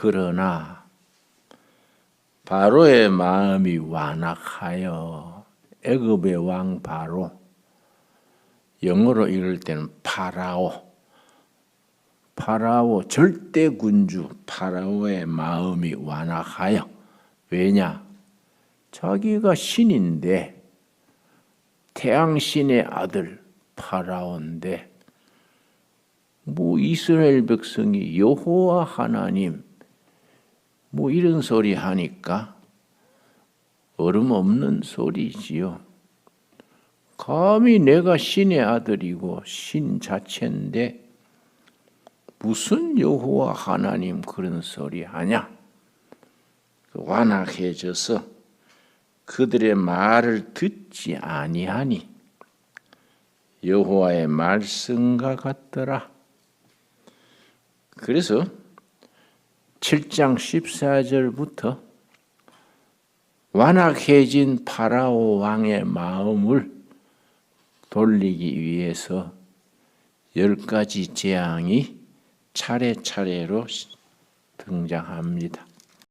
그러나 바로의 마음이 완악하여 애굽의 왕 바로 영어로 읽을 때는 파라오. 파라오 절대 군주 파라오의 마음이 완악하여. 왜냐? 자기가 신인데 태양신의 아들 파라오인데 뭐 이스라엘 백성이 여호와 하나님 뭐 이런 소리 하니까 얼음 없는 소리지요. 감히 내가 신의 아들이고 신 자체인데 무슨 여호와 하나님 그런 소리 하냐? 완악해져서 그들의 말을 듣지 아니하니 여호와의 말씀과 같더라. 그래서 7장 14절부터 완악해진 파라오 왕의 마음을 돌리기 위해서 열 가지 재앙이 차례차례로 등장합니다.